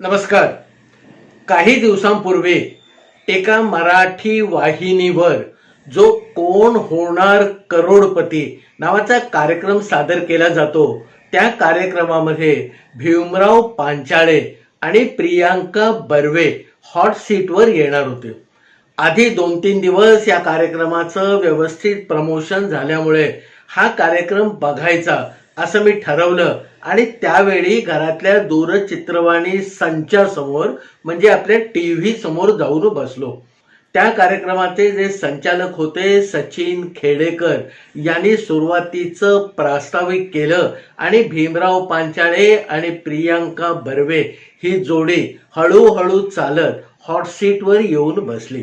नमस्कार. काही दिवसांपूर्वी एका मराठी वाहिनीवर जो कोण होणार करोडपती नावाचा कार्यक्रम सादर केला जातो त्या कार्यक्रमामध्ये भीमराव पांचाळे आणि प्रियांका बर्वे हॉट सीटवर येणार होते. आधी दोन तीन दिवस या कार्यक्रमाचं व्यवस्थित प्रमोशन झाल्यामुळे हा कार्यक्रम बघायचा असं मी ठरवलं. आणि त्यावेळी घरातल्या दूरचित्रवाणी संचासमोर म्हणजे आपल्या टी व्ही समोर जाऊन बसलो. त्या कार्यक्रमाचे जे संचालक होते सचिन खेडेकर यांनी सुरुवातीचं प्रास्ताविक केलं आणि भीमराव पांचाळे आणि प्रियांका बर्वे ही जोडी हळूहळू चालत हॉट सीटवर येऊन बसली.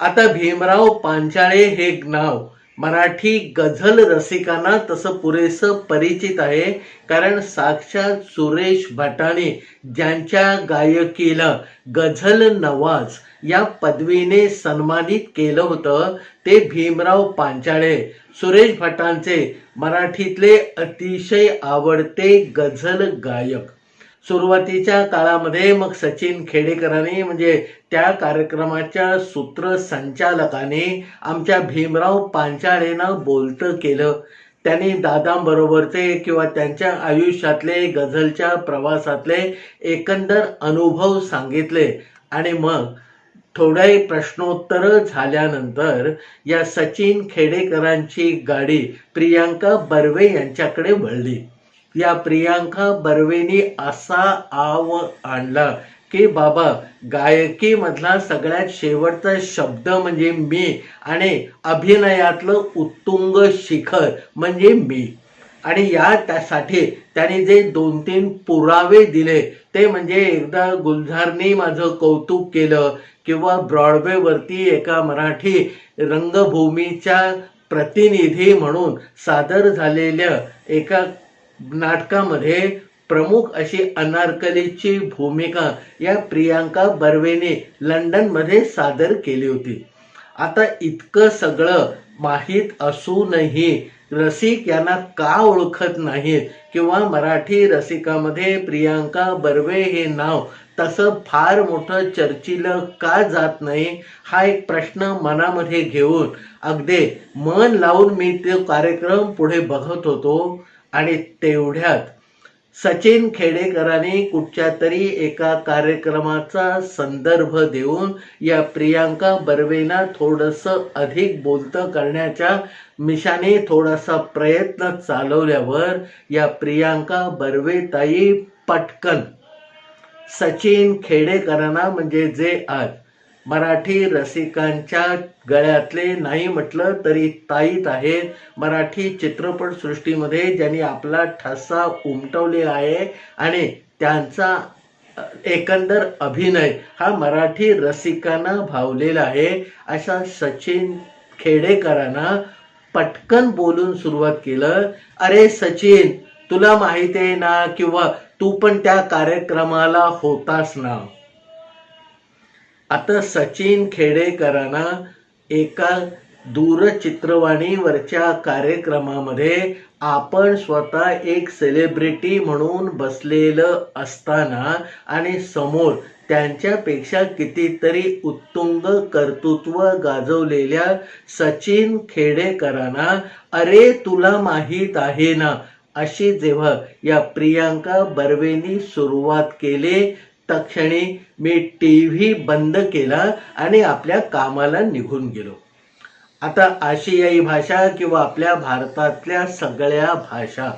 आता भीमराव पांचाळे हे नाव मराठी गझल रसिकांना तसं पुरेसं परिचित आहे कारण साक्षात सुरेश भटाने ज्यांच्या गायकीला गझल नवाज या पदवीने सन्मानित केलं होतं ते भीमराव पांचाळे. सुरेश भटांचे मराठीतले अतिशय आवडते गझल गायक. सुरुवातीच्या काळामध्ये मग सचिन खेडेकरांनी म्हणजे त्या कार्यक्रमाच्या सूत्रसंचालकाने आमच्या भीमराव पांचाळेनं बोलतं केलं. त्यांनी दादांबरोबरचे किंवा त्यांच्या आयुष्यातले गझलच्या प्रवासातले एकंदर अनुभव सांगितले. आणि मग थोडे प्रश्नोत्तर झाल्यानंतर या सचिन खेडेकरांची गाडी प्रियांका बर्वे यांच्याकडे वळली. या प्रियांका बर्वेनी असा आव आणला की बाबा गायकीमधला सगळ्यात शेवटचा शब्द म्हणजे मी आणि अभिनयातलं उत्तुंग शिखर म्हणजे मी. आणि या त्यासाठी त्याने जे दोन तीन पुरावे दिले ते म्हणजे एकदा गुलझारनी माझं कौतुक केलं किंवा ब्रॉडवेवरती एका मराठी रंगभूमीच्या प्रतिनिधी म्हणून सादर झालेल्या एका नाटकामध्ये प्रमुख अशी अनारकलीची भूमिका या प्रियांका बर्वेने लंडनमध्ये सादर केली होती. आता इतकं सगळं माहीत असूनही रसिक यांना का ओळखत नाहीत किंवा मराठी रसिकामध्ये प्रियांका बर्वे हे नाव तसं फार मोठं चर्चिलं का जात नाही हा एक प्रश्न मनामध्ये घेऊन अगदी मन लावून मी तो कार्यक्रम पुढे बघत होतो. आणि तेवढ्यात सचिन खेडेकरांनी कुठच्या तरी एका कार्यक्रमाचा संदर्भ देऊन या प्रियांका बर्वेना थोडस अधिक बोलतं करण्याच्या मिशाने थोडासा प्रयत्न चालवल्यावर या प्रियांका बर्वेताई पटकन सचिन खेडेकरांना म्हणजे जे आज मराठी रसिकांच्या गळ्यातले नाही म्हटलं तरी ताईत आहेत मराठी चित्रपट सृष्टीमध्ये ज्यांनी आपला ठसा उमटवलेला आहे आणि त्यांचा एकंदर अभिनय हा मराठी रसिकांना भावलेला आहे. अशा सचिन खेडेकरांना पटकन बोलून सुरुवात केलं. अरे सचिन तुला माहिती आहे ना किंवा तू पण त्या कार्यक्रमाला होतास ना? आता सचिन खेडेकरांना एका दूरचित्रवाणीवरच्या कार्यक्रमामध्ये आपण स्वतः एक सेलिब्रिटी म्हणून बसलेलं असताना आणि समोर त्यांच्यापेक्षा कितीतरी उत्तुंग कर्तृत्व गाजवलेल्या सचिन खेडेकरांना अरे तुला माहीत आहे ना? अशी जेव्हा या प्रियांका बर्वेनी सुरुवात केली तक्षणी मी टी व्ही बंद केला आणि आपल्या कामाला निघून गेलो. आता आशियाई भाषा किंवा आपल्या भारतातल्या सगळ्या भाषा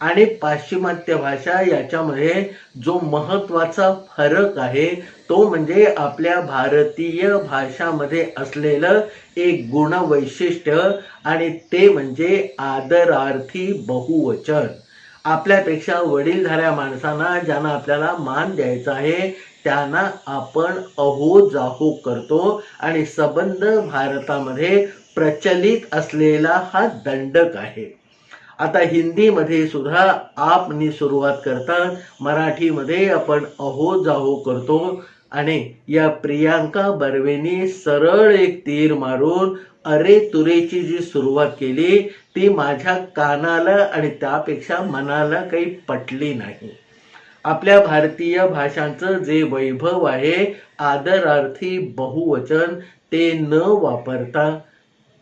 आणि पाश्चिमात्य भाषा याच्यामध्ये जो महत्त्वाचा फरक आहे तो म्हणजे आपल्या भारतीय भाषामध्ये असलेलं एक गुणवैशिष्ट्य आणि ते म्हणजे आदरार्थी बहुवचन. आपल्यापेक्षा वडीलधाऱ्या माणसांना ज्यांना आपल्याला मान द्यायचा आहे त्यांना आपण अहो जाहो करतो. आणि संबंध भारतामध्ये प्रचलित असलेला हा दंडक आहे. आता हिंदीमध्ये सुद्धा आपनी सुरुवात करतात. मराठीमध्ये आपण अहो जाहो करतो. आणि या प्रियांका बर्वेनी सरळ एक तीर मारून अरे तुरेची जी सुरुवात केली ती माझ्या कानाला आणि त्यापेक्षा मनाला काही पटली नाही. आपल्या भारतीय भाषांचं जे वैभव आहे आदरार्थी बहुवचन ते न वापरता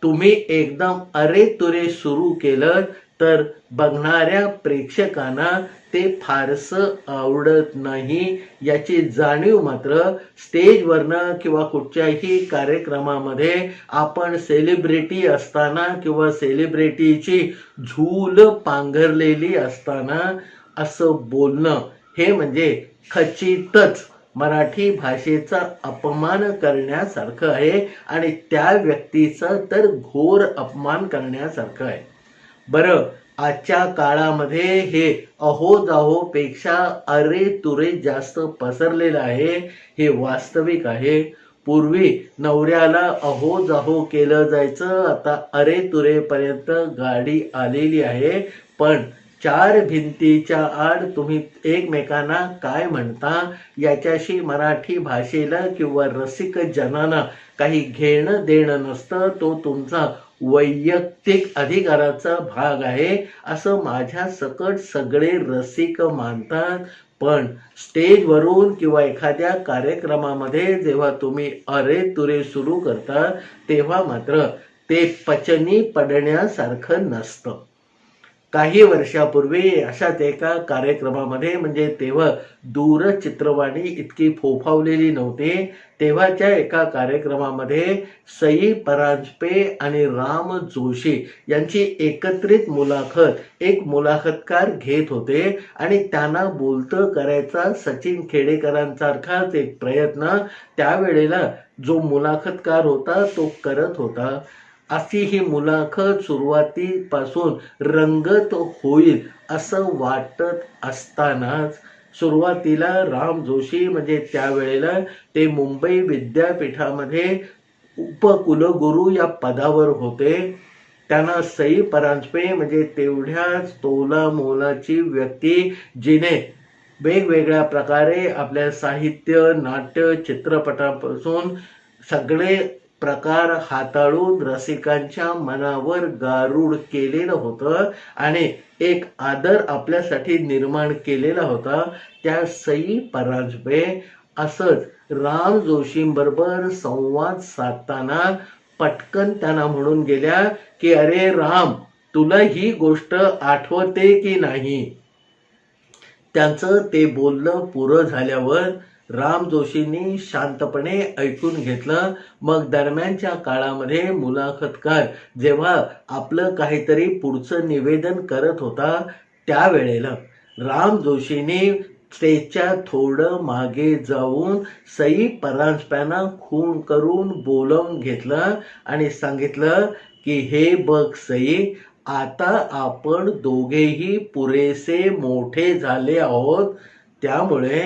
तुम्ही एकदम अरे तुरे सुरू केलं तर बघणाऱ्या प्रेक्षकांना ते फारसं आवडत नाही. याची जाणीव मात्र स्टेजवरनं किंवा कुठच्याही कार्यक्रमामध्ये आपण सेलिब्रिटी असताना किंवा सेलिब्रिटीची झूल पांघरलेली असताना असं बोलणं हे म्हणजे खचितच मराठी भाषेचा अपमान करण्यासारखं आहे आणि त्या व्यक्तीचा तर घोर अपमान करण्यासारखं आहे. बरं आजच्या काळामध्ये हे अहो जाहो पेक्षा अरे तुरे जास्त पसरलेलं आहे हे वास्तविक आहे. पूर्वी नवऱ्याला अहो जाहो केलं जायचं आता अरे तुरेपर्यंत गाडी आलेली आहे. पण चार भिंतीच्या आड तुम्ही एकमेकांना काय म्हणता? याच्याशी मराठी भाषेला किंवा रसिक जनांना काही घेणं देणं नसतं तो तुमचा वैयक्तिक अधिकाराचा भाग आहे असं माझ्या सकट सगळे रसिक मानतात. पण स्टेजवरून किंवा एखाद्या कार्यक्रमामध्ये जेव्हा तुम्ही अरे तुरे सुरू करता तेव्हा मात्र ते पचनी पडण्यासारखं नसतं. काही वर्षापूर्वी अशाच एका कार्यक्रमामध्ये म्हणजे तेव्हा दूरचित्रवाणी इतकी फोफावलेली नव्हती तेव्हाच्या एका कार्यक्रमामध्ये सई परांजपे आणि राम जोशी यांची एकत्रित मुलाखत एक मुलाखतकार घेत होते आणि त्यांना बोलतं करायचा सचिन खेडेकरांसारखाच एक प्रयत्न त्यावेळेला जो मुलाखतकार होता तो करत होता. अशी ही मुलाखत सुरुवातीपासून रंगत होईल असं वाटत असतानाच सुरुवातीला राम जोशी म्हणजे त्यावेळेला ते मुंबई विद्यापीठामध्ये उपकुलगुरू या पदावर होते. त्यांना सई परांजपे म्हणजे तेवढ्याच तोला मोलाची व्यक्ती जिने वेगवेगळ्या प्रकारे आपल्या साहित्य नाट्य चित्रपटापासून सगळे प्रकार हाताळून रसिकांच्या मनावर गारूड केलेलं होतं आणि एक आदर आपल्यासाठी निर्माण केलेला होता. त्या सई परांजपे असंच राम जोशींबरोबर संवाद साधताना पटकन त्यांना म्हणून गेल्या की अरे राम तुला ही गोष्ट आठवते की नाही? त्यांचं ते बोलणं पुरं झाल्यावर राम जोशींनी शांतपणे ऐकून घेतलं. मग दरम्यानच्या काळामध्ये मुलाखतकार जेव्हा आपलं काहीतरी पुढचं निवेदन करत होता त्यावेळेला राम जोशींनी स्टेजच्या थोडं मागे जाऊन सई परांजप्यांना खून करून बोलवून घेतलं आणि सांगितलं की हे बघ सई आता आपण दोघेही पुरेसे मोठे झाले आहोत. त्यामुळे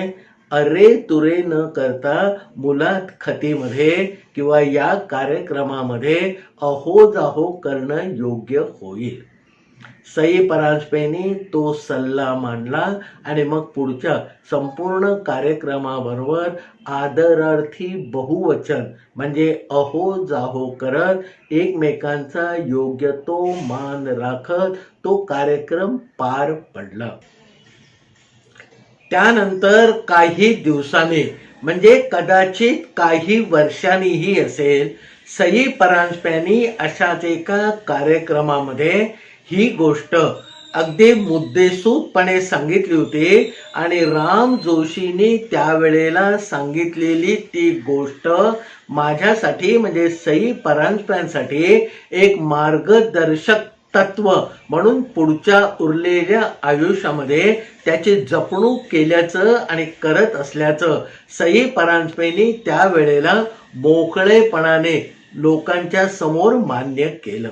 अरे तुरे न करता मुलात खतीमध्ये किंवा या कार्यक्रमामध्ये अहो जाहो करणं योग्य होईल. सई परांजपेनी तो सल्ला मांडला आणि मग पुढच्या संपूर्ण कार्यक्रमाबरोबर आदरार्थी बहुवचन म्हणजे अहो जाहो करत एकमेकांचा योग्य तो मान राखत तो कार्यक्रम पार पडला. त्यानंतर काही दिवसांनी म्हणजे कदाचित काही वर्षांनीही असेल सई परांजप्यांनी अशाच एका कार्यक्रमामध्ये ही गोष्ट अगदी मुद्देसूदपणे सांगितली होती आणि राम जोशींनी त्यावेळेला सांगितलेली ती गोष्ट माझ्यासाठी म्हणजे सई परांजप्यांसाठी एक मार्गदर्शक तत्व म्हणून पुढच्या उरलेल्या आयुष्यामध्ये त्याची जपणूक केल्याचं आणि करत असल्याचं सई परांजपेनी त्यावेळेला मोकळेपणाने लोकांच्या समोर मान्य केलं.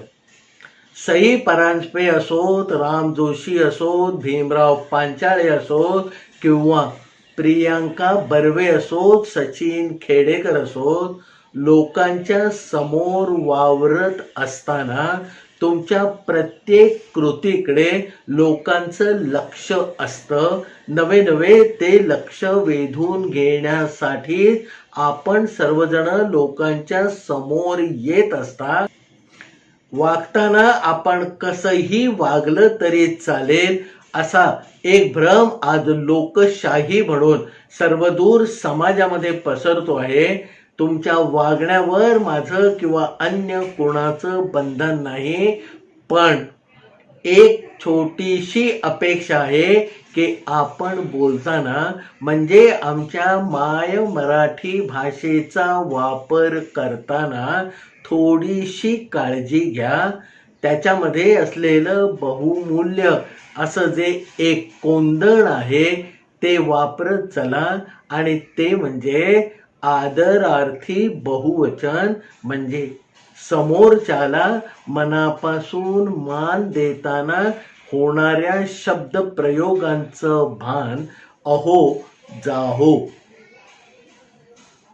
सई परांजपे असोत राम जोशी असोत भीमराव पांचाळे असोत किंवा प्रियांका बर्वे असोत सचिन खेडेकर असोत लोकांच्या समोर वावरत असताना तुमच्या प्रत्येक कृतीकडे लोकांचं लक्ष असतं. नवे नवे ते लक्ष वेधून घेण्यासाठी आपण सर्वजण लोकांच्या समोर येत असता वागताना आपण कसंही वागलं तरी चालेल. असा एक भ्रम आज लोकशाही म्हणून सर्वदूर समाजामध्ये पसरतो आहे. तुमच्या वागण्यावर माझं किंवा अन्य कोणाचं बंधन नाही पण एक छोटीशी अपेक्षा आहे की आपण बोलताना म्हणजे आमच्या माय मराठी भाषेचा वापर करताना थोडीशी काळजी घ्या. त्याच्यामध्ये असलेलं बहुमूल्य असं जे एक कोंदण आहे ते वापरत चला. आणि ते म्हणजे आदरार्थी बहुवचन म्हणजे समोरच्याला मनापासून मान देताना होणाऱ्या शब्द प्रयोगांचं भान अहो जाहो.